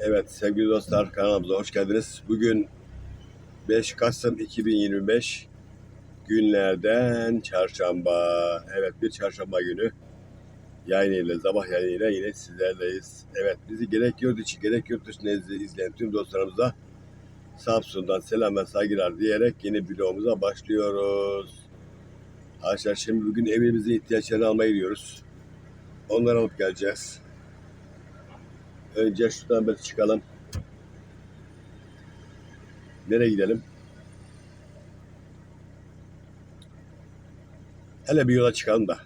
Evet sevgili dostlar kanalımıza hoş geldiniz. Bugün 5 Kasım 2025 günlerden çarşamba. Evet bir çarşamba günü yayınıyla sabah yayınıyla yine sizlerleyiz. Evet bizi gerek yurt içi gerek yurt dışında izle- izleyen tüm dostlarımıza Samsun'dan selam ve saygılar diyerek yeni vlogumuza başlıyoruz. Arkadaşlar şimdi bugün evimizin ihtiyaçlarını almaya gidiyoruz. Onları alıp geleceğiz. Önce şuradan bir çıkalım. Nereye gidelim? Hele bir yola çıkalım da.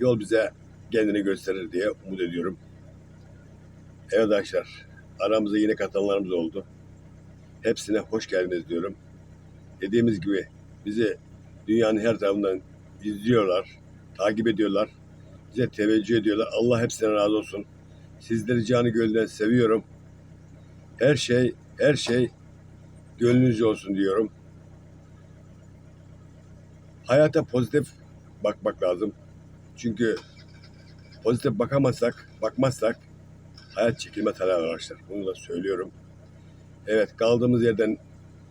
Yol bize kendini gösterir diye umut ediyorum. Evet arkadaşlar. Aramıza yine katılanlarımız oldu. Hepsine hoş geldiniz diyorum. Dediğimiz gibi bizi dünyanın her tarafından izliyorlar, takip ediyorlar. Bize teveccüh ediyorlar. Allah hepsine razı olsun. Sizleri canı gölden seviyorum. Her şey, her şey gönlünüzce olsun diyorum. Hayata pozitif bakmak lazım. Çünkü pozitif bakamazsak, bakmazsak hayat çekilme taner arkadaşlar. Bunu da söylüyorum. Evet kaldığımız yerden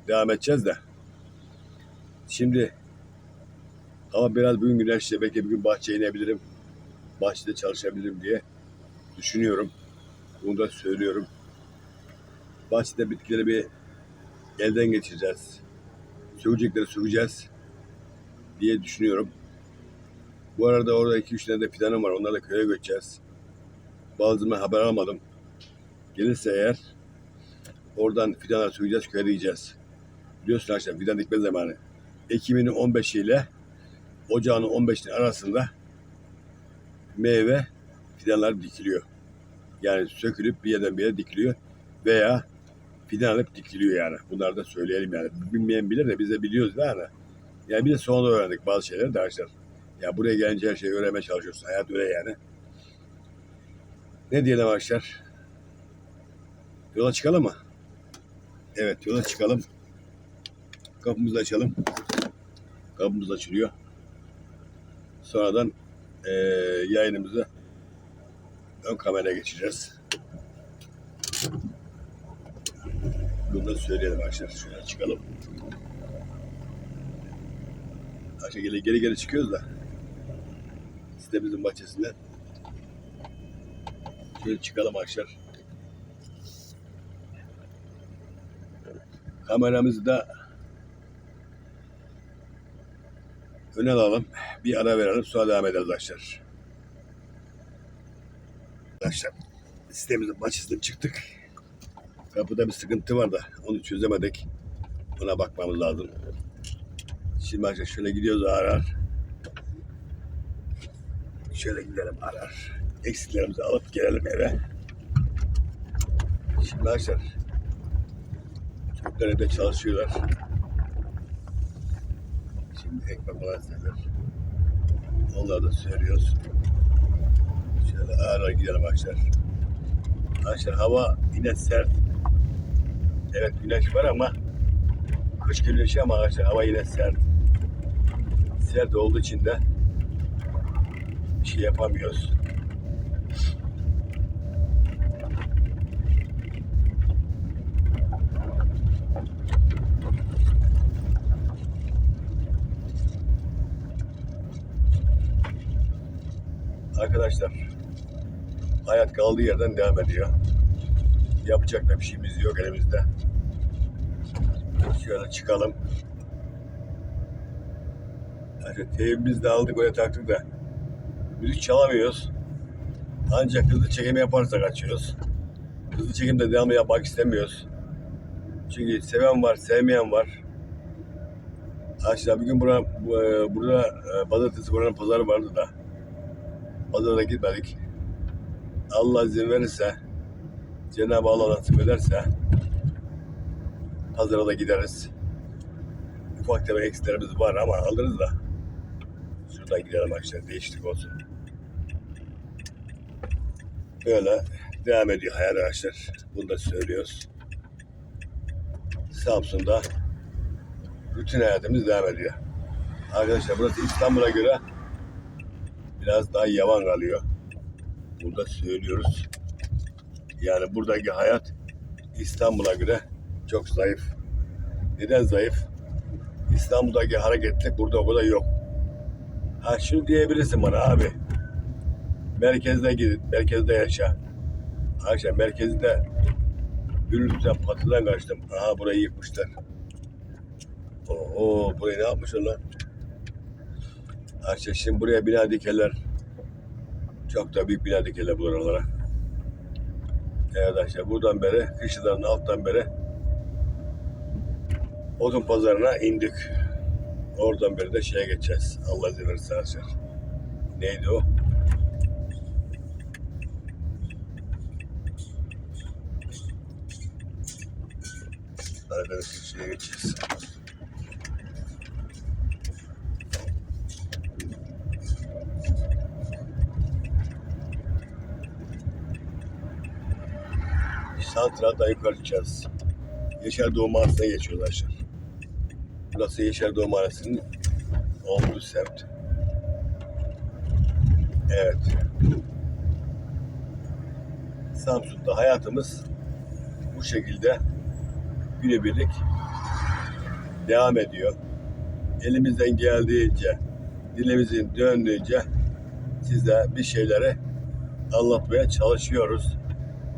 devam edeceğiz de. Şimdi ama biraz bugün güneşli belki bir gün bahçeye inebilirim. Bahçede çalışabilirim diye düşünüyorum. Bunu da söylüyorum. Bahçede bitkileri bir elden geçireceğiz. Sökecekleri sökeceğiz diye düşünüyorum. Bu arada orada iki üç tane de fidanım var. Onları da köye götüreceğiz. Bazılarına haber almadım. Gelirse eğer oradan fidanları sökeceğiz, köye de yiyeceğiz. Biliyorsun arkadaşlar fidan dikme zamanı. Ekiminin 15 ile ocağının 15'inin arasında meyve fidanlar dikiliyor. Yani sökülüp bir yerden bir yere dikiliyor veya fidan alıp dikiliyor yani. Bunları da söyleyelim yani. Bilmeyen bilir de biz de biliyoruz yani. Yani bir de sonra öğrendik bazı şeyleri de arkadaşlar. Ya buraya gelince her şeyi öğrenmeye çalışıyoruz. Hayat öyle yani. Ne diyelim arkadaşlar? Yola çıkalım mı? Evet yola çıkalım. Kapımızı açalım. Kapımız açılıyor. Sonradan eee yayınımızı ön kameraya geçeceğiz. Bunu da söyleyelim arkadaşlar. Şöyle çıkalım. Arkadaşlar geri geri, geri çıkıyoruz da sitemizin bahçesinden şöyle çıkalım arkadaşlar. Kameramızı da öne alalım. Bir ara verelim sonra devam ederiz arkadaşlar. Arkadaşlar sitemizin bahçesinden çıktık. Kapıda bir sıkıntı var da onu çözemedik. Ona bakmamız lazım. Şimdi arkadaşlar şöyle gidiyoruz ağır ağır. Şöyle gidelim ağır ağır. Eksiklerimizi alıp gelelim eve. Şimdi arkadaşlar çocuklar evde çalışıyorlar. Şimdi ekmek falan. Onları da söylüyoruz. Şöyle ağır ağır gidelim arkadaşlar. Arkadaşlar hava yine sert. Evet güneş var ama kış güneşi ama arkadaşlar hava yine sert. Sert olduğu için de bir şey yapamıyoruz. Arkadaşlar hayat kaldığı yerden devam ediyor. Yapacak da bir şeyimiz yok elimizde. Şöyle çıkalım. Yani teybimizi de aldık oraya taktık da müzik çalamıyoruz. Ancak hızlı çekim yaparsak açıyoruz. Hızlı çekimde devamlı yapmak istemiyoruz. Çünkü seven var, sevmeyen var. Arkadaşlar bugün bura, bu, e, burada e, pazartesi buranın pazarı vardı da pazara gitmedik. Allah izin verirse Cenab-ı Allah nasip ederse pazara da gideriz. Ufak tefek eksilerimiz var ama alırız da. Şuradan gidelim arkadaşlar değişiklik olsun. Böyle devam ediyor hayat arkadaşlar. Bunu da söylüyoruz. Samsun'da rutin hayatımız devam ediyor. Arkadaşlar burası İstanbul'a göre biraz daha yavan kalıyor. Burada söylüyoruz. Yani buradaki hayat İstanbul'a göre çok zayıf. Neden zayıf? İstanbul'daki hareketlik burada o kadar yok. Ha şunu diyebilirsin bana abi. Merkezde gidin, merkezde yaşa. Ayşe merkezde gürültüden patıdan kaçtım. Aha burayı yıkmışlar. Oo burayı ne yapmışlar lan? Ayşe şimdi buraya bina dikerler. Çok da büyük bina dikerler buralara. Evet Ayşe buradan beri, kışladan alttan beri odun pazarına indik. Oradan beri de şeye geçeceğiz. Allah izin verirse. Neydi o? Karadeniz şeye geçeceğiz. Santral'dan yukarı çıkacağız. Yaşar Doğu Mahallesi'ne geçiyoruz aşağı. Burası Yaşar Doğu Mahallesi'nin olduğu semt. Evet. Samsun'da hayatımız bu şekilde günübirlik devam ediyor. Elimizden geldiğince, dilimizin döndüğünce size bir şeyleri anlatmaya çalışıyoruz.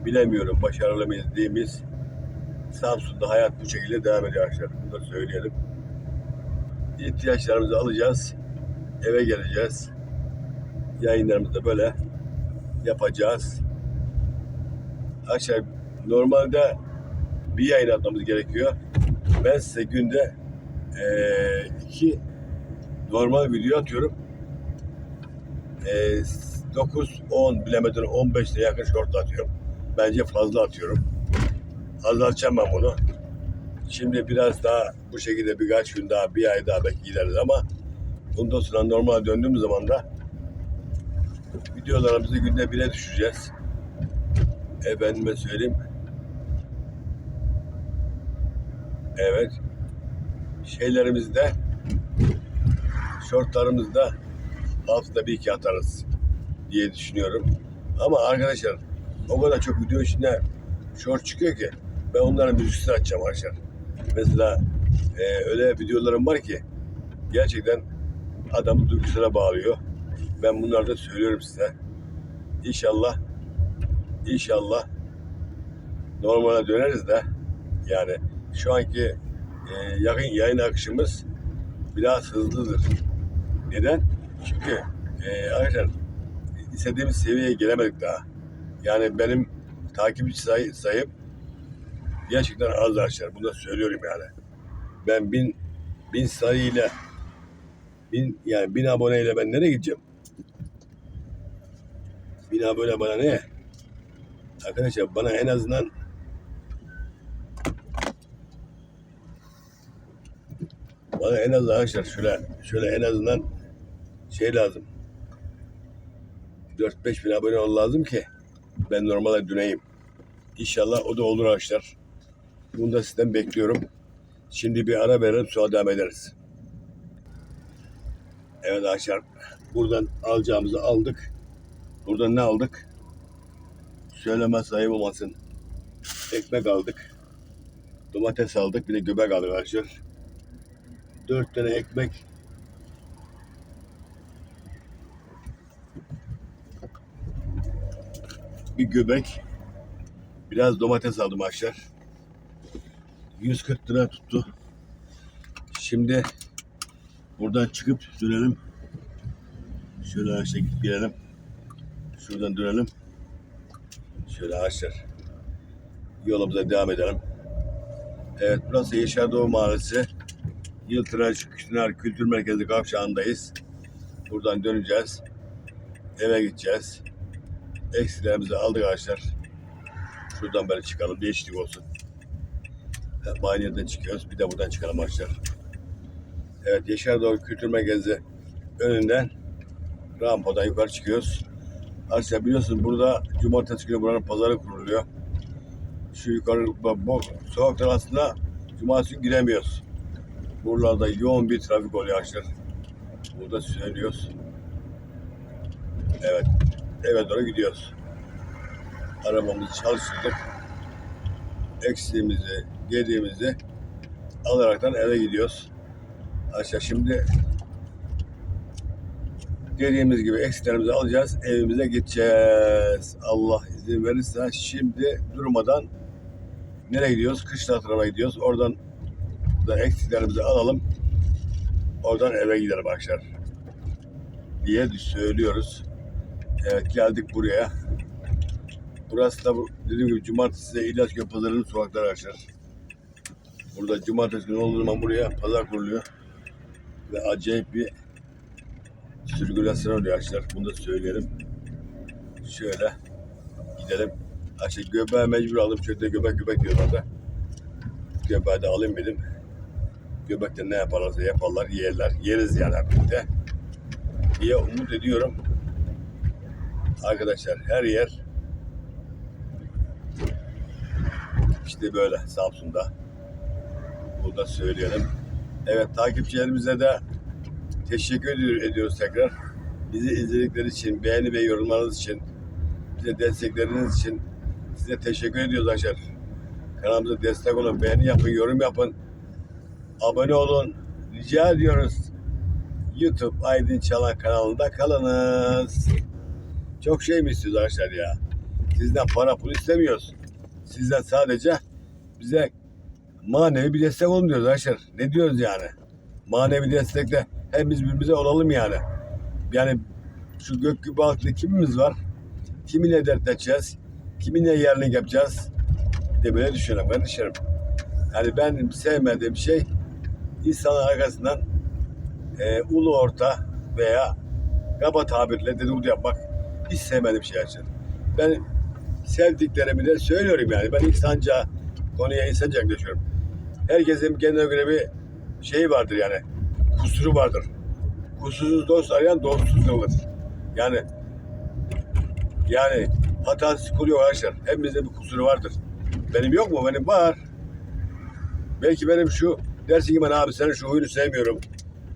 Bilemiyorum başarılı mıyız değil miyiz? Samsun'da hayat bu şekilde devam ediyor arkadaşlar. Bunu da söyleyelim. İhtiyaçlarımızı alacağız. Eve geleceğiz. Yayınlarımızı da böyle yapacağız. Arkadaşlar normalde bir yayın atmamız gerekiyor. Ben size günde eee, iki normal video atıyorum. Eee 9, 10 bilemedim 15'te yakın short atıyorum. Bence fazla atıyorum. Azaltacağım ben bunu. Şimdi biraz daha bu şekilde birkaç gün daha, bir ay daha belki gideriz ama bundan sonra normal döndüğümüz zaman da videolarımızı günde bire düşüreceğiz. Efendime söyleyeyim. Evet. Şeylerimizde şortlarımızda haftada bir iki atarız diye düşünüyorum. Ama arkadaşlar o kadar çok video içinde short çıkıyor ki ben onların müziksini açacağım arkadaşlar. Mesela e, öyle videolarım var ki gerçekten adamı duygusuna bağlıyor. Ben bunları da söylüyorum size. İnşallah inşallah normale döneriz de yani şu anki e, yakın yayın akışımız biraz hızlıdır. Neden? Çünkü e, arkadaşlar istediğimiz seviyeye gelemedik daha. Yani benim takipçi sayı, sayım gerçekten az arkadaşlar. Bunu da söylüyorum yani. Ben bin, bin sayıyla bin, yani bin aboneyle ben nereye gideceğim? Bin abone bana ne? Arkadaşlar bana en azından bana en azından arkadaşlar şöyle şöyle en azından şey lazım. 4-5 bin abone ol lazım ki ben normale döneyim. İnşallah o da olur arkadaşlar. Bunu da sizden bekliyorum. Şimdi bir ara verelim sonra devam ederiz. Evet arkadaşlar buradan alacağımızı aldık. Buradan ne aldık? Söyleme sayım olmasın. Ekmek aldık. Domates aldık. Bir de göbek aldık arkadaşlar. Dört tane ekmek. Bir göbek. Biraz domates aldım arkadaşlar. 140 lira tuttu. Şimdi buradan çıkıp dönelim. Şöyle aşağı gidip. Şuradan dönelim. Şöyle arkadaşlar. Yolumuza devam edelim. Evet burası Yaşar Doğu Mahallesi. Yıltıraç Kütüner Kültür Merkezi kavşağındayız. Buradan döneceğiz. Eve gideceğiz. Eksilerimizi aldık arkadaşlar. Şuradan böyle çıkalım. Değişiklik olsun. Aynı yerden çıkıyoruz. Bir de buradan çıkalım arkadaşlar. Evet Yaşar Doğu Kültür Merkezi önünden rampadan yukarı çıkıyoruz. Arkadaşlar biliyorsunuz burada cumartesi günü buranın pazarı kuruluyor. Şu yukarı bu sokaklar aslında cumartesi günü giremiyoruz. Buralarda yoğun bir trafik oluyor arkadaşlar. Burada söylüyoruz. Evet. Eve doğru gidiyoruz. arabamızı çalıştırdık. Eksiğimizi, gediğimizi alaraktan eve gidiyoruz. Aşağı şimdi dediğimiz gibi eksiklerimizi alacağız. Evimize gideceğiz. Allah izin verirse şimdi durmadan nereye gidiyoruz? Kışla tarafına gidiyoruz. Oradan da eksiklerimizi alalım. Oradan eve gidelim arkadaşlar. Diye söylüyoruz. Evet geldik buraya. Burası da dediğim gibi cumartesi de İlaçköy Pazarı'nın sokakları arkadaşlar. Burada cumartesi günü olduğu zaman buraya pazar kuruluyor. Ve acayip bir sirkülasyon oluyor arkadaşlar. Bunu da söyleyelim. Şöyle gidelim. Aşağı göbeğe mecbur aldım. Çünkü göbek göbek diyorlar da. Göbeği de alayım dedim. Göbekte ne yaparlarsa yaparlar, yerler. Yeriz yani birlikte. diye umut ediyorum. Arkadaşlar her yer işte böyle Samsun'da. Bunu da söyleyelim. Evet takipçilerimize de teşekkür ediyor- ediyoruz tekrar. Bizi izledikleri için, beğeni ve yorumlarınız için, bize destekleriniz için size teşekkür ediyoruz arkadaşlar. Kanalımıza destek olun, beğeni yapın, yorum yapın. Abone olun. Rica ediyoruz. YouTube Aydın Çalan kanalında kalınız. Çok şey mi istiyoruz arkadaşlar ya? Sizden para pul istemiyoruz. Sizden sadece bize manevi bir destek olun diyoruz arkadaşlar. Ne diyoruz yani? Manevi destekle hem biz birbirimize olalım yani. Yani şu gök gibi altında kimimiz var? Kiminle dertleşeceğiz? Kiminle yerlik yapacağız? De böyle düşünüyorum kardeşlerim. Yani ben sevmediğim şey insanın arkasından e, ulu orta veya kaba tabirle dedikodu yapmak hiç sevmediğim şey. Ben sevdiklerimi de söylüyorum yani. Ben insanca konuya insanca yaklaşıyorum. Herkesin kendine göre bir şeyi vardır yani. Kusuru vardır. Kusursuz dost arayan dostsuz olur. Yani yani hatası kulu yok arkadaşlar. Hepimizde bir kusuru vardır. Benim yok mu? Benim var. Belki benim şu dersin ki ben abi senin şu huyunu sevmiyorum.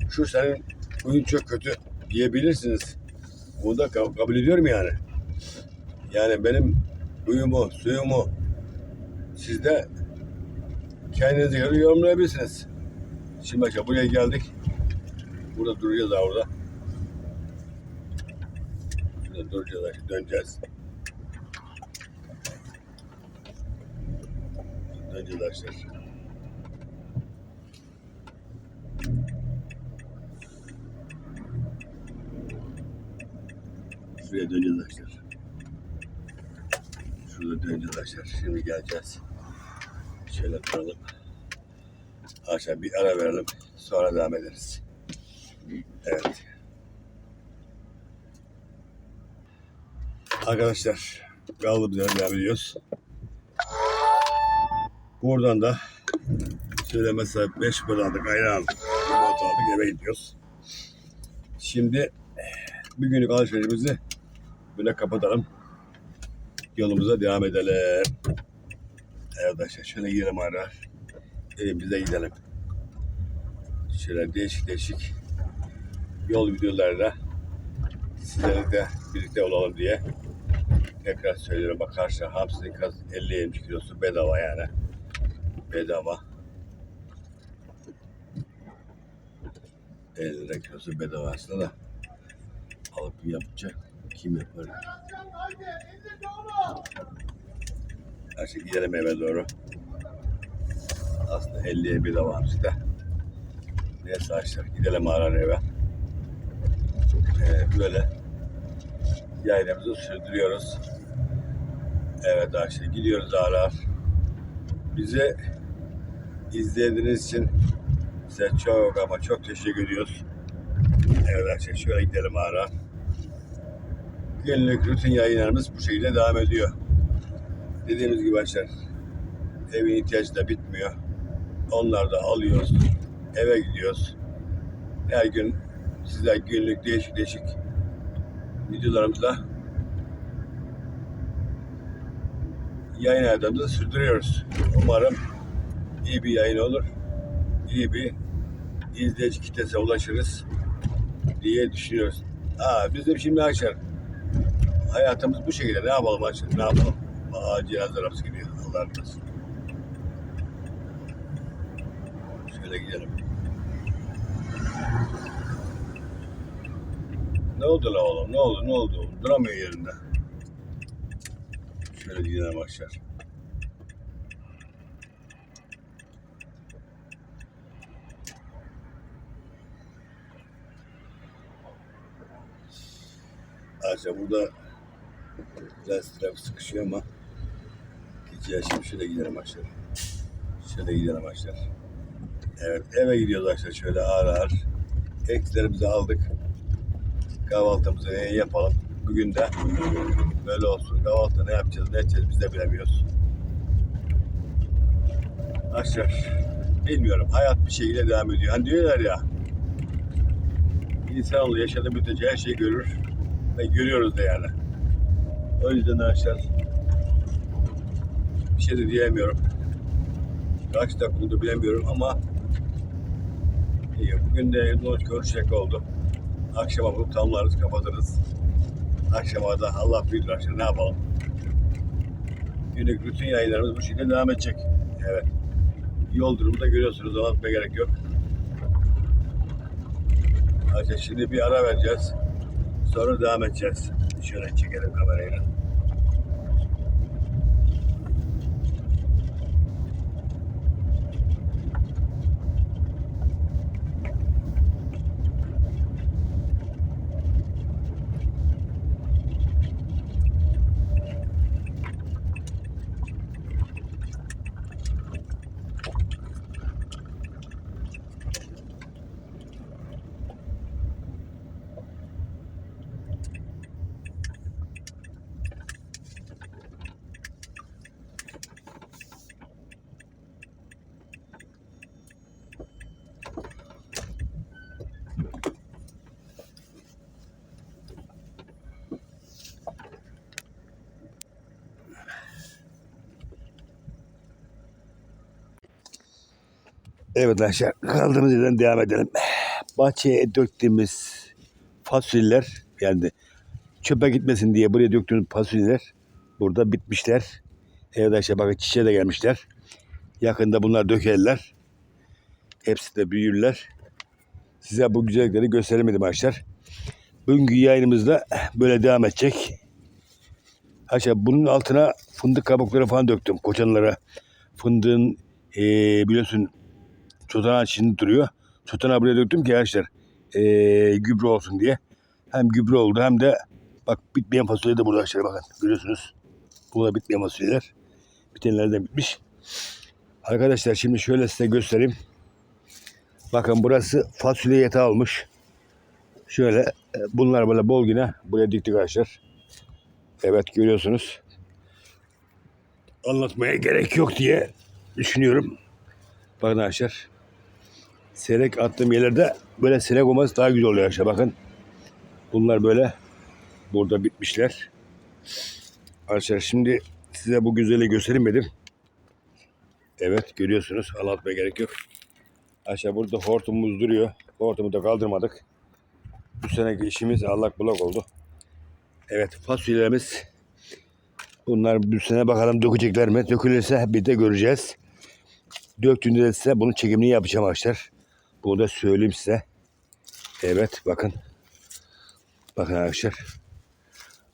Şu senin huyun çok kötü diyebilirsiniz. Bunu da kab- kabul ediyorum yani. Yani benim huyumu, suyumu siz de kendinize göre yorumlayabilirsiniz. Şimdi başka buraya geldik. Burada duracağız daha orada. Şurada duracağız, döneceğiz. Döneceğiz arkadaşlar. Şuraya döneceğiz arkadaşlar. Şurada döneceğiz arkadaşlar. Şimdi geleceğiz. Şöyle duralım. Aşağı bir ara verelim. Sonra devam ederiz. Evet. Arkadaşlar kaldığımız yerden devam ediyoruz. Buradan da söyleme sahip 5 kupa aldık, ayran aldık. Aldık, eve gidiyoruz. Şimdi bir günlük alışverişimizi böyle kapatalım. Yolumuza devam edelim. Arkadaşlar şöyle gidelim ara. Evimize gidelim. Şöyle değişik değişik yol videolarıyla sizlerle de birlikte olalım diye tekrar söylüyorum. Bak karşı hamsinin kaz 50-70 kilosu bedava yani. Bedava. 50 lira kilosu bedava aslında da alıp yapacak kim yapar? Her şey gidelim eve doğru. Aslında 50'ye bir de var işte. Neyse arkadaşlar gidelim arar eve. Ee, böyle yaylamızı sürdürüyoruz. Evet arkadaşlar gidiyoruz arar. Bize izlediğiniz için size çok ama çok teşekkür ediyoruz. Evet arkadaşlar şöyle gidelim arar. Günlük rutin yayınlarımız bu şekilde devam ediyor. Dediğimiz gibi arkadaşlar evin ihtiyacı da bitmiyor. Onları da alıyoruz. Eve gidiyoruz. Her gün sizler günlük değişik değişik videolarımızla yayın hayatımızı sürdürüyoruz. Umarım iyi bir yayın olur. İyi bir izleyici kitlesine ulaşırız diye düşünüyoruz. Aa, biz de şimdi arkadaşlar hayatımız bu şekilde ne yapalım arkadaşlar ne yapalım. Aa arabası gidiyor. Allah razı olsun. Şöyle gidelim. Ne oldu la oğlum? Ne oldu? Ne oldu? Duramıyor yerinde. Şöyle gidelim aşağı. Aşağı burada biraz trafik sıkışıyor ama gideceğiz şimdi şöyle gidelim aşağı. Şöyle gidelim aşağı. Evet eve gidiyoruz aşağı şöyle ağır ağır. Eklerimizi aldık. Kahvaltımızı yapalım. Bugün de böyle olsun. Kahvaltı ne yapacağız ne edeceğiz biz de bilemiyoruz. Aşağı bilmiyorum. Hayat bir şekilde devam ediyor. Hani diyorlar ya insanoğlu yaşadığı müddetçe her şeyi görür ve görüyoruz da yani. O yüzden arkadaşlar bir şey de diyemiyorum. Kaç dakika oldu bilemiyorum ama iyi. Bugün de Yılmaz görüşecek oldu. Akşama bunu tamamlarız, kapatırız. Akşama da Allah bilir arkadaşlar ne yapalım. Günlük rutin yayınlarımız bu şekilde devam edecek. Evet. Yol durumu da görüyorsunuz. Anlatmaya gerek yok. Arkadaşlar şimdi bir ara vereceğiz. Sonra devam edeceğiz. Şöyle çekelim kamerayla. Evet arkadaşlar kaldığımız yerden devam edelim. Bahçeye döktüğümüz fasulyeler yani çöpe gitmesin diye buraya döktüğümüz fasulyeler burada bitmişler. Evet arkadaşlar bakın çiçeğe de gelmişler. Yakında bunlar dökerler. Hepsi de büyürler. Size bu güzellikleri gösteremedim arkadaşlar. Bugünkü yayınımızda böyle devam edecek. Arkadaşlar bunun altına fındık kabukları falan döktüm koçanlara. Fındığın eee biliyorsun Çotan içinde duruyor. Çotana buraya döktüm ki arkadaşlar eee gübre olsun diye. Hem gübre oldu hem de bak bitmeyen fasulye de burada arkadaşlar bakın görüyorsunuz. Bu da bitmeyen fasulyeler. Bitenler de bitmiş. Arkadaşlar şimdi şöyle size göstereyim. Bakın burası fasulye yatağı olmuş. Şöyle e, bunlar böyle bol yine buraya diktik arkadaşlar. Evet görüyorsunuz. Anlatmaya gerek yok diye düşünüyorum. Bakın arkadaşlar. Serek attığım yerlerde böyle serek olması daha güzel oluyor arkadaşlar. Bakın. Bunlar böyle burada bitmişler. Arkadaşlar şimdi size bu güzeli göstermedim. Evet görüyorsunuz. Anlatmaya gerek yok. Arkadaşlar burada hortumumuz duruyor. Hortumu da kaldırmadık. Bu seneki işimiz allak bulak oldu. Evet fasulyelerimiz bunlar bu sene bakalım dökecekler mi? Dökülürse bir de göreceğiz. Döktüğünde de size bunun çekimini yapacağım arkadaşlar. Bunu da söyleyeyim size. Evet bakın. Bakın arkadaşlar.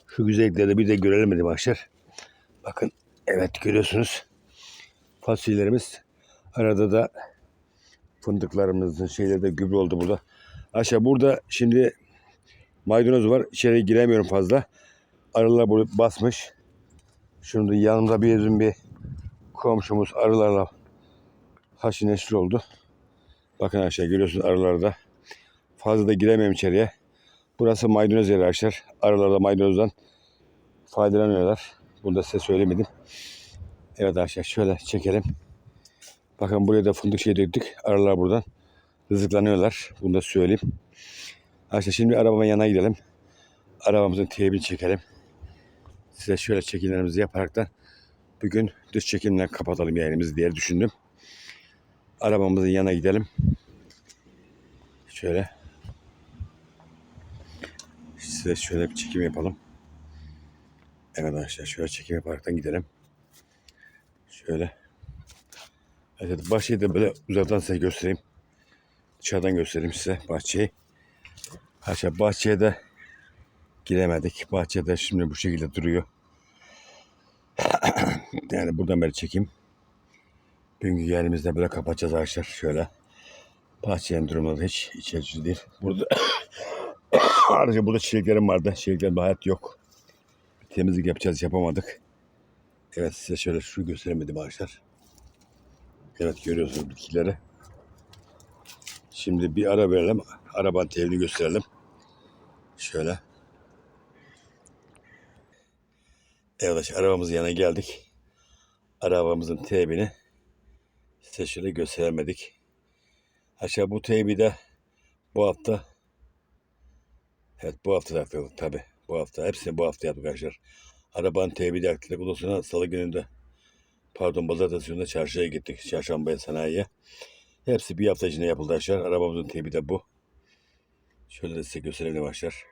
Şu güzellikleri bir de görelim dedim arkadaşlar. Bakın evet görüyorsunuz. Fasulyelerimiz. Arada da fındıklarımızın şeyleri de gübre oldu burada. Aşağı burada şimdi maydanoz var. İçeri giremiyorum fazla. Arılar burada basmış. Şimdi yanımda bir bizim bir komşumuz arılarla haşi neşir oldu. Bakın aşağı görüyorsunuz arılarda. Fazla da giremiyorum içeriye. Burası maydanoz yeri arkadaşlar. Arılar da maydanozdan faydalanıyorlar. Bunu da size söylemedim. Evet arkadaşlar şöyle çekelim. Bakın buraya da fındık şey döktük. Arılar buradan rızıklanıyorlar. Bunu da söyleyeyim. Arkadaşlar şimdi arabamın yanına gidelim. Arabamızın teybini çekelim. Size şöyle çekimlerimizi yaparaktan bugün dış çekimle kapatalım yayınımızı diye düşündüm. Arabamızın yanına gidelim. Şöyle. Size şöyle bir çekim yapalım. Evet arkadaşlar şöyle çekim yaparaktan gidelim. Şöyle. Evet bahçeyi de böyle uzaktan size göstereyim. Dışarıdan göstereyim size bahçeyi. Aşağı bahçeye de giremedik. Bahçede şimdi bu şekilde duruyor. yani buradan beri çekeyim. Bugünkü yerimizde böyle kapatacağız arkadaşlar. Şöyle. Bahçenin durumu hiç iç açıcı değil. Burada ayrıca burada çiçeklerim vardı. Çiçeklerimde hayat yok. Temizlik yapacağız yapamadık. Evet size şöyle şu gösteremedim arkadaşlar. Evet görüyorsunuz bitkileri. Şimdi bir ara verelim. Arabanın telini gösterelim. Şöyle. Evet arabamızın yanına geldik. Arabamızın teybini size şöyle gösteremedik. Aşağı bu teybi de bu hafta evet bu hafta taktık tabi. Bu hafta hepsini bu hafta yaptık arkadaşlar. Arabanın teybi de taktık. Ondan salı gününde pardon pazartesi gününde çarşıya gittik. Çarşambaya sanayiye. Hepsi bir hafta içinde yapıldı arkadaşlar. Arabamızın teybi de bu. Şöyle de size gösterelim arkadaşlar.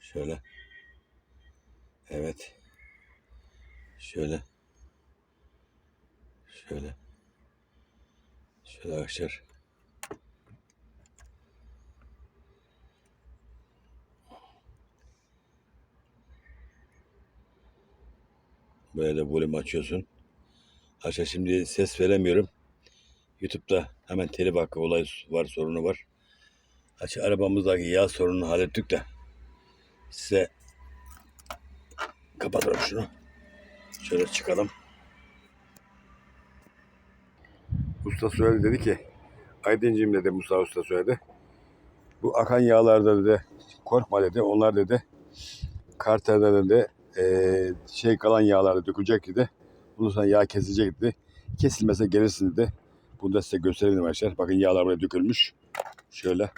Şöyle. Evet. Şöyle. Şöyle. Şöyle arkadaşlar. Böyle de volüm açıyorsun. Aşağı şimdi ses veremiyorum. YouTube'da hemen telif hakkı olay var, sorunu var. Aşağı arabamızdaki yağ sorununu hallettik de size kapatalım şunu. Şöyle çıkalım. Usta söyledi dedi ki Aydıncığım dedi Musa Usta söyledi. Bu akan yağlarda dedi korkma dedi. Onlar dedi karterde dedi eee, şey kalan yağlarda dökülecek dedi. Bundan sonra yağ kesilecek dedi. Kesilmese gelirsin dedi. Bunu da size gösterelim arkadaşlar. Bakın yağlar buraya dökülmüş. Şöyle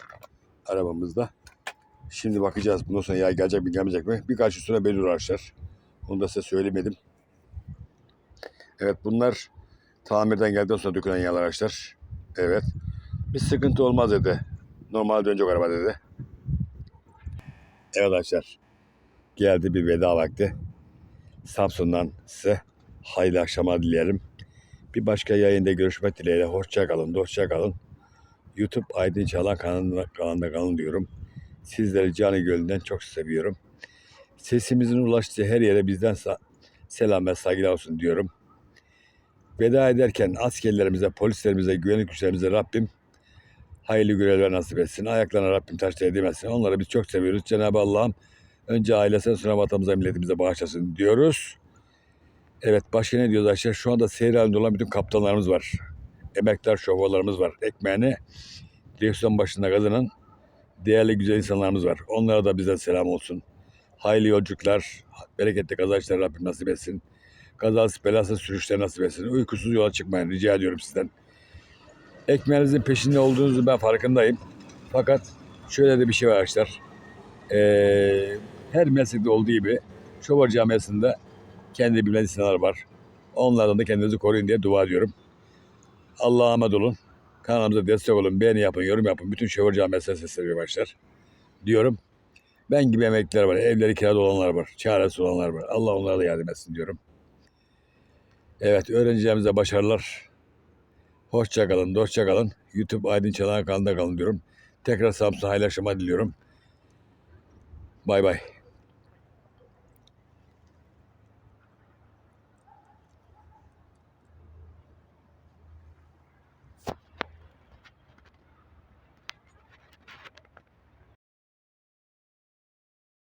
arabamızda. Şimdi bakacağız bundan sonra yağ gelecek mi gelmeyecek mi? Birkaç belli olur arkadaşlar. Onu da size söylemedim. Evet bunlar tamirden geldikten sonra dökülen yağlar arkadaşlar. Evet. Bir sıkıntı olmaz dedi. Normal dönecek araba dedi. Evet arkadaşlar. Geldi bir veda vakti. Samsun'dan size hayırlı akşamlar dilerim. Bir başka yayında görüşmek dileğiyle. Hoşça kalın, hoşça kalın. YouTube Aydın Çalan kanalında, kanalında kalın diyorum. Sizleri canı gönülden çok seviyorum. Sesimizin ulaştığı her yere bizden selam ve saygılar olsun diyorum. Veda ederken askerlerimize, polislerimize, güvenlik güçlerimize Rabbim hayırlı görevler nasip etsin. Ayaklarına Rabbim taş değdirmesin. Onları biz çok seviyoruz. Cenab-ı Allah'ım önce ailesine sonra vatanımıza, milletimize bağışlasın diyoruz. Evet başka ne diyoruz arkadaşlar? Şu anda seyir halinde olan bütün kaptanlarımız var. Emektar şoförlerimiz var. Ekmeğini direksiyon başında kazanan değerli güzel insanlarımız var. Onlara da bizden selam olsun. Hayırlı yolculuklar, bereketli kazançlar Rabbim nasip etsin. Kazasız belasız sürüşler nasip etsin. Uykusuz yola çıkmayın rica ediyorum sizden. Ekmeğinizin peşinde olduğunuzu ben farkındayım. Fakat şöyle de bir şey var arkadaşlar. Ee, her meslekte olduğu gibi şoför camiasında kendi bilmez insanlar var. Onlardan da kendinizi koruyun diye dua ediyorum. Allah'a emanet olun. Kanalımıza destek olun. Beğeni yapın, yorum yapın. Bütün şoför camiasına sesleniyor başlar. Diyorum. Ben gibi emekliler var. Evleri kirada olanlar var. Çaresiz olanlar var. Allah onlara da yardım etsin diyorum. Evet öğrencilerimize başarılar. Hoşça kalın, hoşça kalın. YouTube Aydın Çalan kanalında kalın diyorum. Tekrar Samsun hayırlı diliyorum. Bay bay.